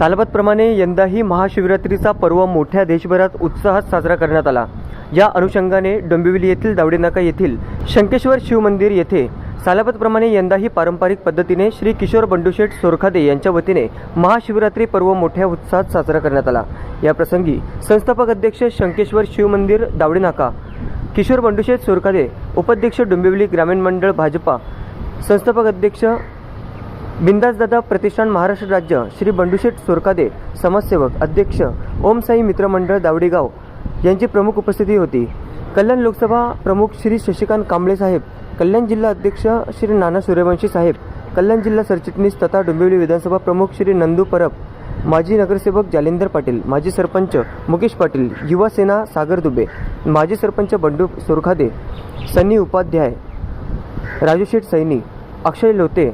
सालबतप्रमाणे यंदाही महाशिवरात्रीचा पर्व मोठ्या देशभरात उत्साहात साजरा करण्यात आला. या अनुषंगाने डोंबिवली येथील दावडेनाका येथील शंकेश्वर शिवमंदिर येथे सालाबतप्रमाणे यंदाही पारंपरिक पद्धतीने श्री किशोर बंडूशेठ सोरखादे यांच्या वतीने महाशिवरात्री पर्व मोठ्या उत्साहात साजरा करण्यात आला. या प्रसंगी संस्थापक अध्यक्ष शंकेश्वर शिवमंदिर दावडेनाका किशोर बंडूशेठ सोरखादे उपाध्यक्ष डोंबिवली ग्रामीण मंडळ भाजपा संस्थापक अध्यक्ष बिंदासदादा प्रतिष्ठान महाराष्ट्र राज्य श्री बंडूशेठ सोरकादे समाजसेवक अध्यक्ष ओम साई मित्र दावडेगाव यांची प्रमुख उपस्थिती होती. कल्याण लोकसभा प्रमुख श्री शशिकांत कांबळे साहेब कल्याण जिल्हा अध्यक्ष श्री नाना सूर्यवंशी साहेब कल्याण जिल्हा सरचिटणीस तथा डोंबिवली विधानसभा प्रमुख श्री नंदू परब माजी नगरसेवक जालिंदर पाटील माजी सरपंच मुकेश पाटील युवा सेना सागर दुबे माजी सरपंच बंडू सोरखादे सन्नी उपाध्याय राजू शेठ सैनी अक्षय लोते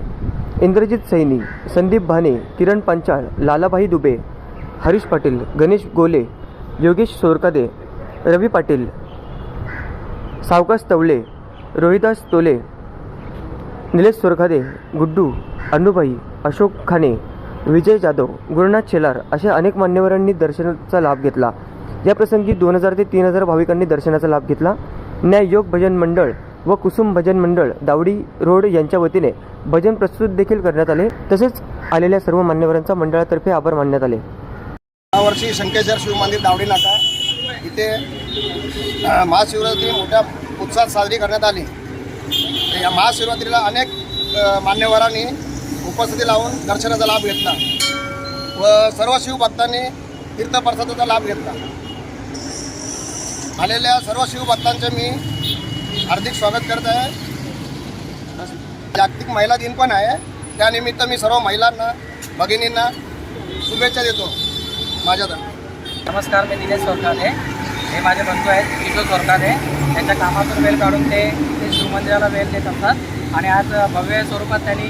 इंद्रजित सैनी संदीप भाने किरण पांचाळ लालाभाई दुबे हरीश पाटील गणेश गोले योगेश सोरकादे रवी पाटील सावकाश तवले रोहिदास तोले निलेश सोरखादे गुड्डू अनुभाई अशोक खाने विजय जाधव गुरुनाथ शेलार अशा अनेक मान्यवरांनी दर्शनाचा लाभ घेतला. या प्रसंगी दोन हजार ते तीन हजार भाविकांनी दर्शनाचा लाभ घेतला. न्याय योग भजन मंडळ व कुसुम भजन मंडळ दावडी रोड यांच्या वतीने भजन प्रस्तुत देखील करण्यात आले. तसेच आलेल्या सर्व मान्यवरांचा मंडळातर्फे आभार मानण्यात आले. यावर्षी शंकेश्वर शिव मंदिर दावडी नाका. इथे महाशिवरात्री मोठ्या उत्साहात साजरी करण्यात आली. या महाशिवरात्रीला अनेक मान्यवरांनी उपस्थिती लावून दर्शनाचा लाभ घेतला व सर्व शिवभक्तांनी तीर्थप्रसादाचा लाभ घेतला. आलेल्या सर्व शिवभक्तांचे मी हार्दिक स्वागत करत आहे. जागतिक महिला दिन पण आहे. त्यानिमित्त मी सर्व महिलांना भगिनींना शुभेच्छा देतो. माझ्यातर्फे. नमस्कार मी दिनेश सोरकाने. हे माझे बंधू आहेत किशोर सोरकाने. त्यांच्या कामातून वेळ काढून ते ते शिवमंदिराला वेळ देत असतात. आणि आज भव्य स्वरूपात त्यांनी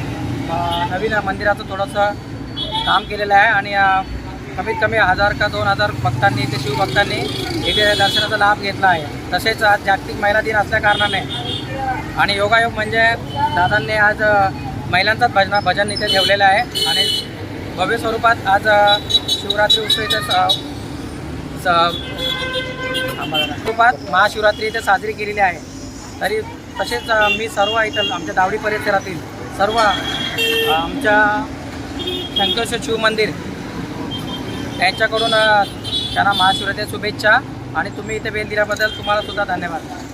नवीन मंदिराचं थोडंसं काम केलेलं आहे. आणि कमीत कमी हजार का दोन हजार भक्तांनी ते शिवभक्तांनी इथे दर्शनाचा लाभ घेतला आहे. तसेच आज जागतिक महिला दिन असल्याकारणाने आणि योगायोग म्हणजे दादांनी आज महिलांचाच भजन भजन इथे ठेवलेलं आहे. आणि भव्य स्वरूपात आज शिवरात्री उत्सव इथे स- स्वरूपात महाशिवरात्री इथे साजरी केलेली आहे. तरी तसेच मी सर्व इथं आमच्या दावडी परिसरातील सर्व आमच्या शंकरेश्वर शिवमंदिर यांच्याकडून त्यांच्याकडून त्यांना महाशिवरात्री शुभेच्छा आणि तुम्ही इथे वेळ दिल्याबद्दल तुम्हाला सुद्धा धन्यवाद.